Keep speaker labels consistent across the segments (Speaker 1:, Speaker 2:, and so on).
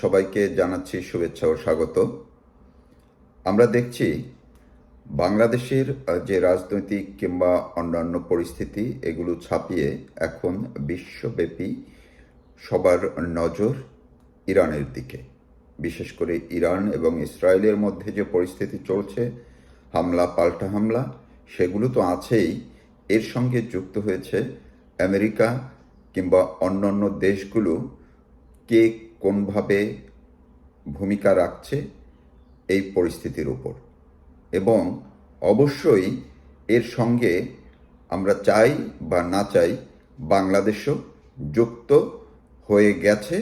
Speaker 1: সবাইকে জানাচ্ছি শুভেচ্ছা ও স্বাগত। আমরা দেখছি বাংলাদেশের যে রাজনৈতিক কিংবা অন্যান্য পরিস্থিতি, এগুলো ছাপিয়ে এখন বিশ্বব্যাপী সবার নজর ইরানের দিকে। বিশেষ করে ইরান এবং ইসরায়েলের মধ্যে যে পরিস্থিতি চলছে, হামলা, পাল্টা হামলা, সেগুলো তো আছেই। এর সঙ্গে যুক্ত হয়েছে আমেরিকা কিংবা অন্যান্য দেশগুলো কে কোনভাবে ভূমিকা রাখছে এই পরিস্থিতির উপর। এবং অবশ্যই এর সঙ্গে আমরা চাই বা না চাই বাংলাদেশও যুক্ত হয়ে গেছে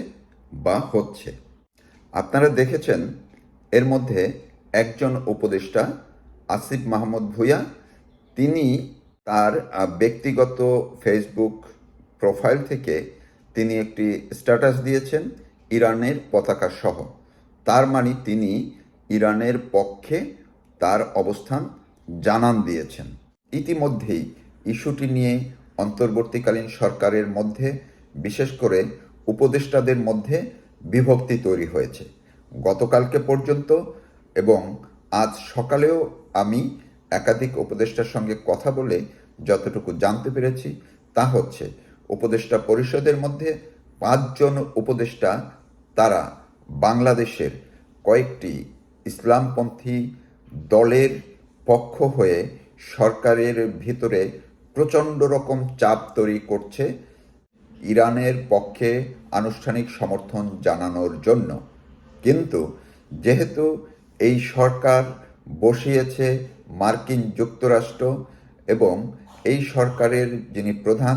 Speaker 1: বা হচ্ছে। আপনারা দেখেছেন এর মধ্যে একজন উপদেষ্টা আসিফ মাহমুদ ভুঁইয়া, তিনি তার ব্যক্তিগত ফেসবুক প্রোফাইল থেকে তিনি একটি স্ট্যাটাস দিয়েছেন। ইরানের পতাকা সহ। তার মানে তিনি ইরানের পক্ষে তার অবস্থান জানান দিয়েছেন। ইতিমধ্যেই ইস্যুটি নিয়ে অন্তর্বর্তীকালীন সরকারের মধ্যে, বিশেষ করে উপদেষ্টাদের মধ্যে বিভক্তি তৈরি হয়েছে। গতকালকে পর্যন্ত এবং আজ সকালেও আমি একাধিক উপদেষ্টার সঙ্গে কথা বলে যতটুকু জানতে পেরেছি, তা হচ্ছে, উপদেষ্টা পরিষদের মধ্যে পাঁচজন উপদেষ্টা তারা বাংলাদেশের কয়েকটি ইসলামপন্থী দলের পক্ষ হয়ে সরকারের ভিতরে প্রচণ্ড রকম চাপ তৈরি করছে ইরানের পক্ষে আনুষ্ঠানিক সমর্থন জানানোর জন্য। কিন্তু যেহেতু এই সরকার বসিয়েছে মার্কিন যুক্তরাষ্ট্র এবং এই সরকারের যিনি প্রধান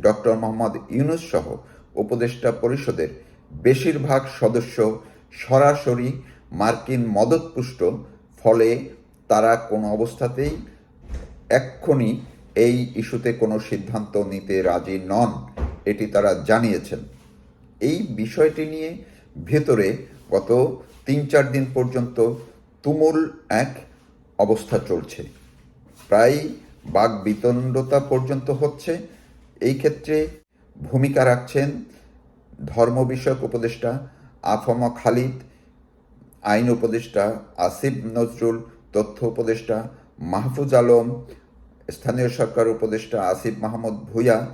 Speaker 1: ডক্টর মোহাম্মদ ইউনুস সহ উপদেষ্টা পরিষদের বেশিরভাগ সদস্য সরাসরি মার্কিন মদতপুষ্ট, ফলে তারা কোনো অবস্থাতেই এক্ষুনি এই ইস্যুতে কোনো সিদ্ধান্ত নিতে রাজি নন, এটি তারা জানিয়েছেন। এই বিষয়টি নিয়ে ভেতরে গত তিন চার দিন পর্যন্ত তুমুল এক অবস্থা চলছে। প্রায় বাক বিতণ্ডতা পর্যন্ত হচ্ছে। এই ক্ষেত্রে ভূমিকা রাখছেন ধর্ম বিষয়ক উপদেষ্টা আফমা খালিদ, আইন উপদেষ্টা আসিফ নজরুল, তথ্য উপদেষ্টা মাহফুজ আলম, স্থানীয় সরকার উপদেষ্টা আসিফ মাহমুদ ভুঁইয়া,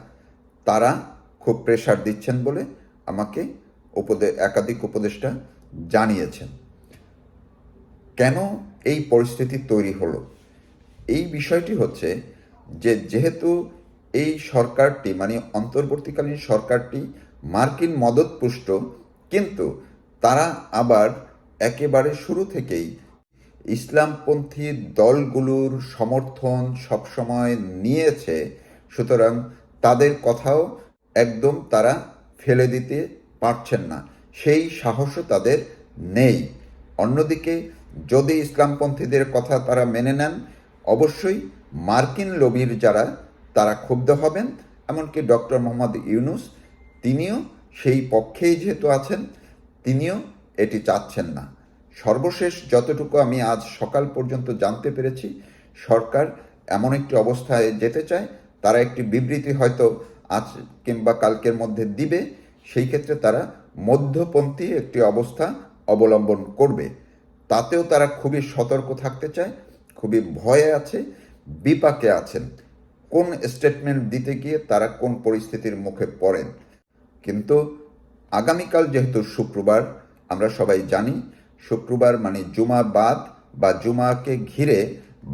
Speaker 1: তারা খুব প্রেশার দিচ্ছেন বলে আমাকে উপদে, একাধিক উপদেষ্টা জানিয়েছেন। কেন এই পরিস্থিতি তৈরি হলো? এই বিষয়টি হচ্ছে যে, যেহেতু এই সরকারটি মানে অন্তর্বর্তীকালীন সরকারটি মার্কিন মদতপুষ্ট, কিন্তু তারা আবার একেবারে শুরু থেকেই ইসলামপন্থী দলগুলোর সমর্থন সবসময় নিয়েছে, সুতরাং তাদের কথাও একদম তারা ফেলে দিতে পারছেন না। সেই সাহসও তাদের নেই। অন্যদিকে, যদি ইসলামপন্থীদের কথা তারা মেনে নেন, অবশ্যই মার্কিন লবির যারা, তারা ক্ষুব্ধ হবেন, এমনকি ডক্টর মোহাম্মদ ইউনুস তিনিও সেই পক্ষেই যেহেতু আছেন, তিনিও এটি চাচ্ছেন না। সর্বশেষ যতটুকু আমি আজ সকাল পর্যন্ত জানতে পেরেছি, সরকার এমন একটি অবস্থায় যেতে চায়, তারা একটি বিবৃতি হয়তো আজ কিংবা কালকের মধ্যে দিবে, সেই ক্ষেত্রে তারা মধ্যপন্থী একটি অবস্থা অবলম্বন করবে। তাতেও তারা খুবই সতর্ক থাকতে চায়, খুবই ভয়ে আছে, বিপাকে আছেন। কোন স্টেটমেন্ট দিতে গিয়ে তারা কোন পরিস্থিতির মুখে পড়েন? কিন্তু আগামীকাল যেহেতু শুক্রবার, আমরা সবাই জানি, শুক্রবার মানে জুমা বাদ বা জুমাকে ঘিরে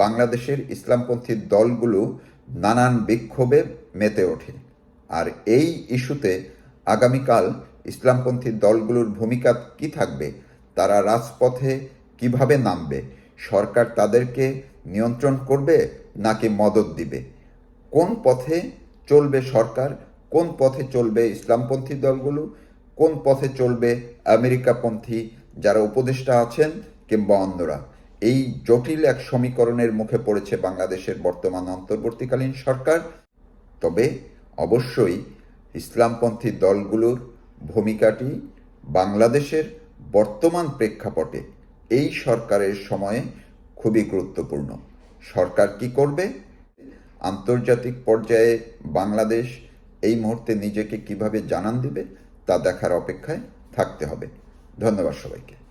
Speaker 1: বাংলাদেশের ইসলামপন্থী দলগুলো নানান বিক্ষোভে মেতে ওঠে। আর এই ইস্যুতে আগামীকাল ইসলামপন্থী দলগুলোর ভূমিকা কি থাকবে, তারা রাজপথে কীভাবে নামবে, সরকার তাদেরকে নিয়ন্ত্রণ করবে নাকি মদত দিবে, কোন পথে চলবে সরকার কোন পথে চলবে ইসলামপন্থী দলগুলো? কোন পথে চলবে আমেরিকাপন্থী যারা উপদেষ্টা আছেন কিংবা অন্যরা? এই জটিল এক সমীকরণের মুখে পড়েছে বাংলাদেশের বর্তমান অন্তর্বর্তীকালীন সরকার। তবে অবশ্যই ইসলামপন্থী দলগুলোর ভূমিকাটি বাংলাদেশের বর্তমান প্রেক্ষাপটে এই সরকারের সময়ে খুবই গুরুত্বপূর্ণ। সরকার কি করবে? আন্তর্জাতিক পর্যায়ে বাংলাদেশ এই মুহূর্তে নিজেকে কীভাবে জানান দেবে তা দেখার অপেক্ষায় থাকতে হবে। ধন্যবাদ সবাইকে।